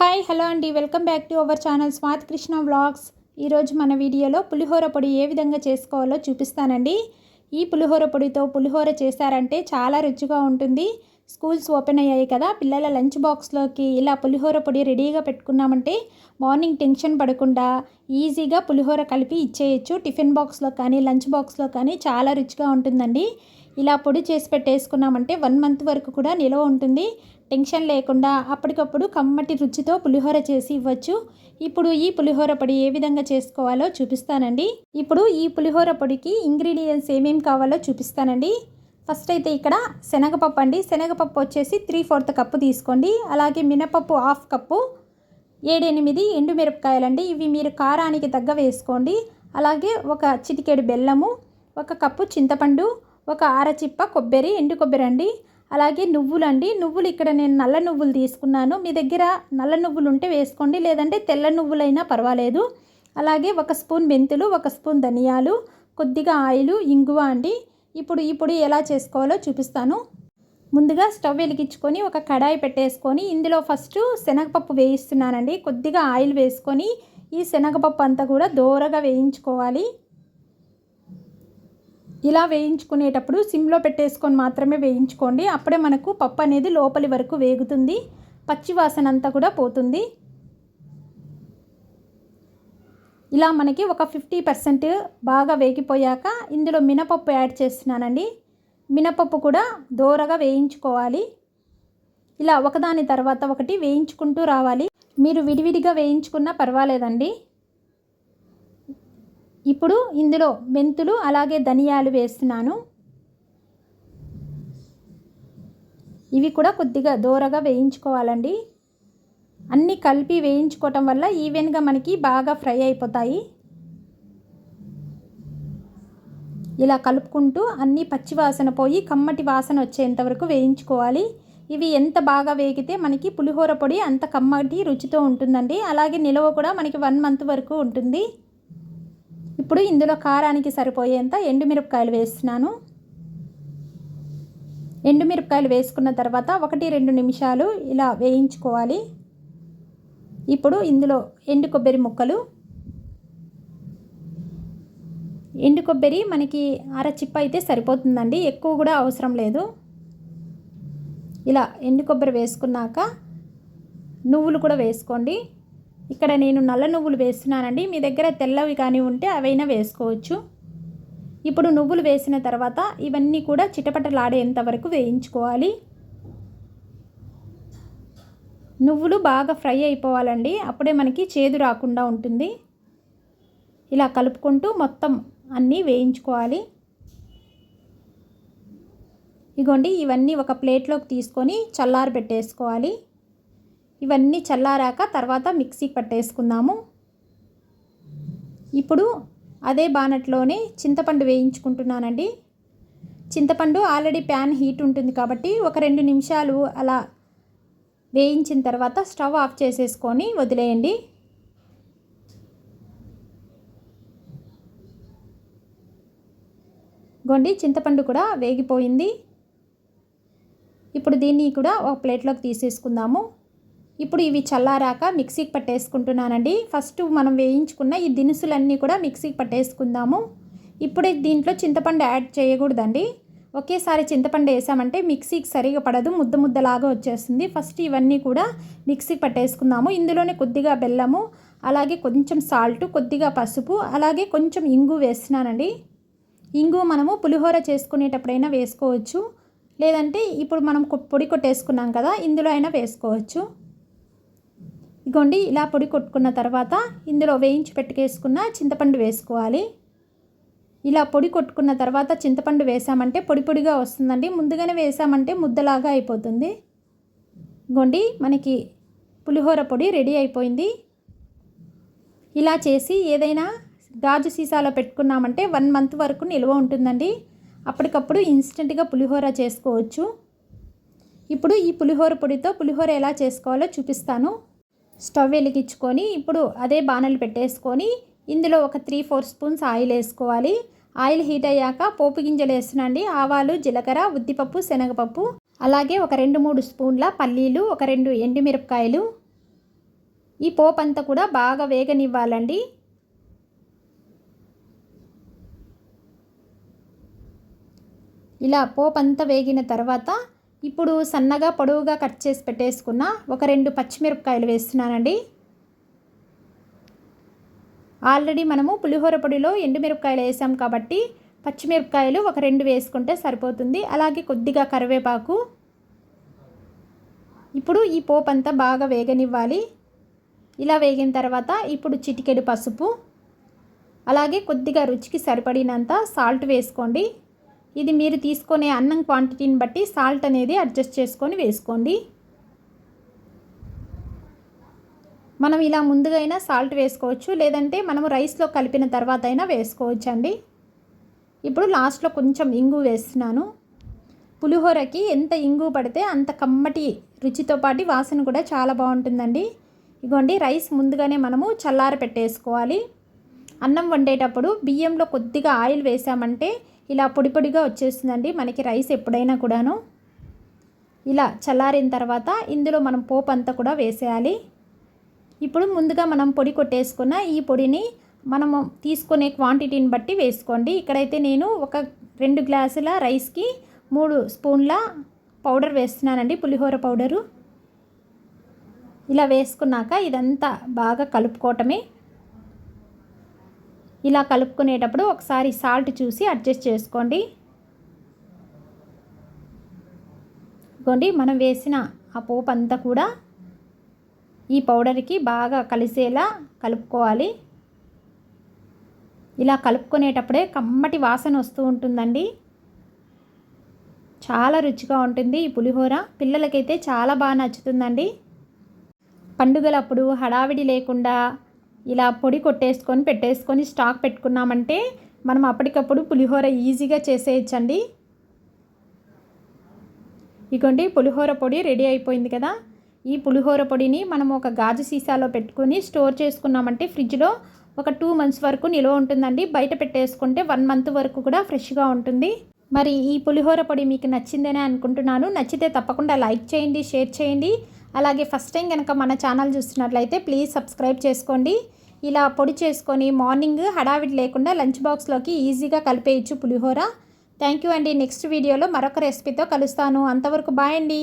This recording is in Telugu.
హాయ్ హలో అండి. Welcome back to our channel Swathi Krishna vlogs. ఈరోజు మన వీడియోలో పులిహోర పొడి ఏ విధంగా చేసుకోవాలో చూపిస్తానండి. ఈ పులిహోర పొడితో పులిహోర చేశారంటే చాలా రుచిగా ఉంటుంది. స్కూల్స్ ఓపెన్ అయ్యాయి కదా పిల్లల లంచ్ బాక్స్లోకి ఇలా పులిహోర పొడి రెడీగా పెట్టుకున్నామంటే మార్నింగ్ టెన్షన్ పడకుండా ఈజీగా పులిహోర కలిపి ఇచ్చేయచ్చు. టిఫిన్ బాక్స్లో కానీ లంచ్ బాక్స్లో కానీ చాలా రుచిగా ఉంటుందండి. ఇలా పొడి చేసి పెట్టేసుకున్నామంటే వన్ మంత్ వరకు కూడా నిలవ ఉంటుంది. టెన్షన్ లేకుండా అప్పటికప్పుడు కమ్మటి రుచితో పులిహోర చేసి ఇవ్వచ్చు. ఇప్పుడు ఈ పులిహోర పొడి ఏ విధంగా చేసుకోవాలో చూపిస్తానండి. ఇప్పుడు ఈ పులిహోర పొడికి ఇంగ్రీడియంట్స్ ఏమేమి కావాలో చూపిస్తానండి. ఫస్ట్ అయితే ఇక్కడ శనగపప్పు అండి. శనగపప్పు వచ్చేసి త్రీ ఫోర్త్ కప్పు తీసుకోండి. అలాగే మినపప్పు హాఫ్ కప్పు ఏడెనిమిది ఎండుమిరపకాయలండి. ఇవి మీరు కారానికి తగ్గ వేసుకోండి. అలాగే ఒక చిటికెడు బెల్లము ఒక కప్పు చింతపండు ఒక అరచిప్ప కొబ్బరి ఎండు కొబ్బరి అండి. అలాగే నువ్వులు అండి నువ్వులు ఇక్కడ నేను నల్ల నువ్వులు తీసుకున్నాను. మీ దగ్గర నల్ల నువ్వులు ఉంటే వేసుకోండి. లేదంటే తెల్ల నువ్వులైనా పర్వాలేదు. అలాగే ఒక స్పూన్ మెంతులు ఒక స్పూన్ ధనియాలు కొద్దిగా ఆయిల్ ఇంగువ అండి. ఇప్పుడు ఈ పొడి ఎలా చేసుకోవాలో చూపిస్తాను. ముందుగా స్టవ్ వెలిగించుకొని ఒక కడాయి పెట్టేసుకొని ఇందులో ఫస్ట్ శనగపప్పు వేయిస్తున్నానండి. కొద్దిగా ఆయిల్ వేసుకొని ఈ శనగపప్పు అంతా కూడా దోరగా వేయించుకోవాలి. ఇలా వేయించుకునేటప్పుడు సిమ్లో పెట్టేసుకొని మాత్రమే వేయించుకోండి. అప్పుడే మనకు పప్పు అనేది లోపలి వరకు వేగుతుంది. పచ్చివాసన అంతా కూడా పోతుంది. ఇలా మనకి ఒక ఫిఫ్టీ పర్సెంట్ బాగా వేగిపోయాక ఇందులో మినపప్పు యాడ్ చేస్తున్నానండి. మినపప్పు కూడా దోరగా వేయించుకోవాలి. ఇలా ఒకదాని తర్వాత ఒకటి వేయించుకుంటూ రావాలి. మీరు విడివిడిగా వేయించుకున్నా పర్వాలేదండి. ఇప్పుడు ఇందులో మెంతులు అలాగే ధనియాలు వేస్తున్నాను. ఇవి కూడా కొద్దిగా దూరగా వేయించుకోవాలండి. అన్నీ కలిపి వేయించుకోవటం వల్ల ఈవెన్గా మనకి బాగా ఫ్రై అయిపోతాయి. ఇలా కలుపుకుంటూ అన్నీ పచ్చి వాసన పోయి కమ్మటి వాసన వచ్చేంత వరకు వేయించుకోవాలి. ఇవి ఎంత బాగా వేగితే మనకి పులిహోర పొడి అంత కమ్మటి రుచితో ఉంటుందండి. అలాగే నిలవ కూడా మనకి వన్ మంత్ వరకు ఉంటుంది. ఇప్పుడు ఇందులో కారానికి సరిపోయేంత ఎండుమిరపకాయలు వేస్తున్నాను. ఎండుమిరపకాయలు వేసుకున్న తర్వాత ఒకటి రెండు నిమిషాలు ఇలా వేయించుకోవాలి. ఇప్పుడు ఇందులో ఎండు కొబ్బరి ముక్కలు. ఎండు కొబ్బరి మనకి అర చిప్ప అయితే సరిపోతుందండి ఎక్కువ కూడా అవసరం లేదు. ఇలా ఎండు కొబ్బరి వేసుకున్నాక నువ్వులు కూడా వేసుకోండి. ఇక్కడ నేను నల్ల నువ్వులు వేస్తున్నానండి. మీ దగ్గర తెల్లవి కానీ ఉంటే అవైనా వేసుకోవచ్చు. ఇప్పుడు నువ్వులు వేసిన తర్వాత ఇవన్నీ కూడా చిటపటలాడేంత వరకు వేయించుకోవాలి. నువ్వులు బాగా ఫ్రై అయిపోవాలండి. అప్పుడే మనకి చేదు రాకుండా ఉంటుంది. ఇలా కలుపుకుంటూ మొత్తం అన్నీ వేయించుకోవాలి. ఇగోండి ఇవన్నీ ఒక ప్లేట్లోకి తీసుకొని చల్లారి పెట్టేసుకోవాలి ఇవన్నీ చల్లారాక తర్వాత మిక్సీకి పట్టేసుకుందాము. ఇప్పుడు అదే బానట్లోనే చింతపండు వేయించుకుంటున్నానండి. చింతపండు ఆల్రెడీ ప్యాన్ హీట్ ఉంటుంది కాబట్టి ఒక రెండు నిమిషాలు అలా వేయించిన తర్వాత స్టవ్ ఆఫ్ చేసేసుకొని వదిలేయండి. గొండి చింతపండు కూడా వేగిపోయింది. ఇప్పుడు దీన్ని కూడా ఒక ప్లేట్లోకి తీసేసుకుందాము. ఇప్పుడు ఇవి చల్లారాక మిక్సీకి పట్టేసుకుంటున్నానండి. ఫస్ట్ మనం వేయించుకున్న ఈ దినుసులన్నీ కూడా మిక్సీకి పట్టేసుకుందాము. ఇప్పుడే దీంట్లో చింతపండు యాడ్ చేయకూడదండి. ఒకేసారి చింతపండు వేసామంటే మిక్సీకి సరిగా పడదు ముద్ద ముద్దలాగా వచ్చేస్తుంది. ఫస్ట్ ఇవన్నీ కూడా మిక్సీకి పట్టేసుకుందాము. ఇందులోనే కొద్దిగా బెల్లము అలాగే కొంచెం సాల్ట్ కొద్దిగా పసుపు అలాగే కొంచెం ఇంగు వేస్తున్నానండి. ఇంగు మనము పులిహోర చేసుకునేటప్పుడైనా వేసుకోవచ్చు. లేదంటే ఇప్పుడు మనం పొడి కొట్టేసుకున్నాం కదా ఇందులో అయినా వేసుకోవచ్చు. ఇగోండి ఇలా పొడి కొట్టుకున్న తర్వాత ఇందులో వేయించి పెట్టుకేసుకున్న చింతపండు వేసుకోవాలి. ఇలా పొడి కొట్టుకున్న తర్వాత చింతపండు వేసామంటే పొడి పొడిగా వస్తుందండి. ముందుగానే వేసామంటే ముద్దలాగా అయిపోతుంది. గొండి మనకి పులిహోర పొడి రెడీ అయిపోయింది. ఇలా చేసి ఏదైనా గాజు సీసాలో పెట్టుకున్నామంటే వన్ మంత్ వరకు నిల్వ ఉంటుందండి. అప్పటికప్పుడు ఇన్స్టెంట్గా పులిహోర చేసుకోవచ్చు. ఇప్పుడు ఈ పులిహోర పొడితో పులిహోర ఎలా చేసుకోవాలో చూపిస్తాను. స్టవ్ వెలిగించుకొని ఇప్పుడు అదే బాణలు పెట్టేసుకొని ఇందులో ఒక త్రీ ఫోర్ స్పూన్స్ ఆయిల్ వేసుకోవాలి. ఆయిల్ హీట్ అయ్యాక పోపు గింజలు వేస్తున్నాండి. ఆవాలు జీలకర్ర ఉద్దిపప్పు శనగపప్పు అలాగే ఒక రెండు మూడు స్పూన్ల పల్లీలు ఒక రెండు ఎండుమిరపకాయలు. ఈ పోపు అంతా కూడా బాగా వేగనివ్వాలండి. ఇలా పోపు అంతా వేగిన తర్వాత ఇప్పుడు సన్నగా పొడవుగా కట్ చేసి పెట్టేసుకున్న ఒక రెండు పచ్చిమిరపకాయలు వేస్తున్నానండి. ఆల్రెడీ మనము పులిహోర పొడిలో ఎండుమిరపకాయలు వేసాం కాబట్టి పచ్చిమిరపకాయలు ఒక రెండు వేసుకుంటే సరిపోతుంది. అలాగే కొద్దిగా కరివేపాకు. ఇప్పుడు ఈ పోపు అంతా బాగా వేగనివ్వాలి. ఇలా వేగిన తర్వాత ఇప్పుడు చిటికెడు పసుపు. అలాగే కొద్దిగా రుచికి సరిపడినంత సాల్ట్ వేసుకోండి. ఇది మీరు తీసుకునే అన్నం క్వాంటిటీని బట్టి సాల్ట్ అనేది అడ్జస్ట్ చేసుకొని వేసుకోండి. మనం ఇలా ముందుగా అయినా సాల్ట్ వేసుకోవచ్చు లేదంటే మనం రైస్లో కలిపిన తర్వాత అయినా వేసుకోవచ్చు అండి. ఇప్పుడు లాస్ట్లో కొంచెం ఇంగు వేస్తున్నాను. పులిహోరకి ఎంత ఇంగు పడితే అంత కమ్మటి రుచితో పాటు వాసన కూడా చాలా బాగుంటుందండి. ఇగోండి రైస్ ముందుగానే మనము చల్లార పెట్టేసుకోవాలి అన్నం వండేటప్పుడు బియ్యంలో కొద్దిగా ఆయిల్ వేసామంటే ఇలా పొడి పొడిగా వచ్చేస్తుందండి. మనకి రైస్ ఎప్పుడైనా కూడాను ఇలా చల్లారిన తర్వాత ఇందులో మనం పోపు అంతా కూడా వేసేయాలి. ఇప్పుడు ముందుగా మనం పొడి కొట్టేసుకున్న ఈ పొడిని మనము తీసుకునే క్వాంటిటీని బట్టి వేసుకోండి. ఇక్కడైతే నేను ఒక రెండు గ్లాసుల రైస్కి మూడు స్పూన్ల పౌడర్ వేస్తున్నానండి. పులిహోర పౌడరు. ఇలా వేసుకున్నాక ఇదంతా బాగా కలుపుకోవటమే. ఇలా కలుపుకునేటప్పుడు ఒకసారి సాల్ట్ చూసి అడ్జస్ట్ చేసుకోండి. ఇదిగోండి మనం వేసిన ఆ పోపు అంతా కూడా ఈ పౌడర్కి బాగా కలిసేలా కలుపుకోవాలి. ఇలా కలుపుకునేటప్పుడే కమ్మటి వాసన వస్తూ ఉంటుందండి. చాలా రుచిగా ఉంటుంది ఈ పులిహోర. పిల్లలకైతే చాలా బాగా నచ్చుతుందండి. పండుగలప్పుడు హడావిడి లేకుండా ఇలా పొడి కొట్టేసుకొని పెట్టేసుకొని స్టాక్ పెట్టుకున్నామంటే మనం అప్పటికప్పుడు పులిహోర ఈజీగా చేసేయచ్చండి. ఇగోండి పులిహోర పొడి రెడీ అయిపోయింది కదా. ఈ పులిహోర పొడిని మనం ఒక గాజు సీసాలో పెట్టుకుని స్టోర్ చేసుకున్నామంటే ఫ్రిడ్జ్లో ఒక టూ మంత్స్ వరకు నిల్వ ఉంటుందండి. బయట పెట్టేసుకుంటే వన్ మంత్ వరకు కూడా ఫ్రెష్గా ఉంటుంది. మరి ఈ పులిహోర పొడి మీకు నచ్చిందనే అనుకుంటున్నాను. నచ్చితే తప్పకుండా లైక్ చేయండి షేర్ చేయండి. అలాగే ఫస్ట్ టైం కనుక మన ఛానల్ చూస్తున్నట్లయితే ప్లీజ్ సబ్స్క్రైబ్ చేసుకోండి. ఇలా పొడి చేసుకొని మార్నింగ్ హడావిడి లేకుండా లంచ్ బాక్స్లోకి ఈజీగా కలిపేయచ్చు పులిహోర. థ్యాంక్ యూ అండి. నెక్స్ట్ వీడియోలో మరొక రెసిపీతో కలుస్తాను. అంతవరకు బాయ్ అండి.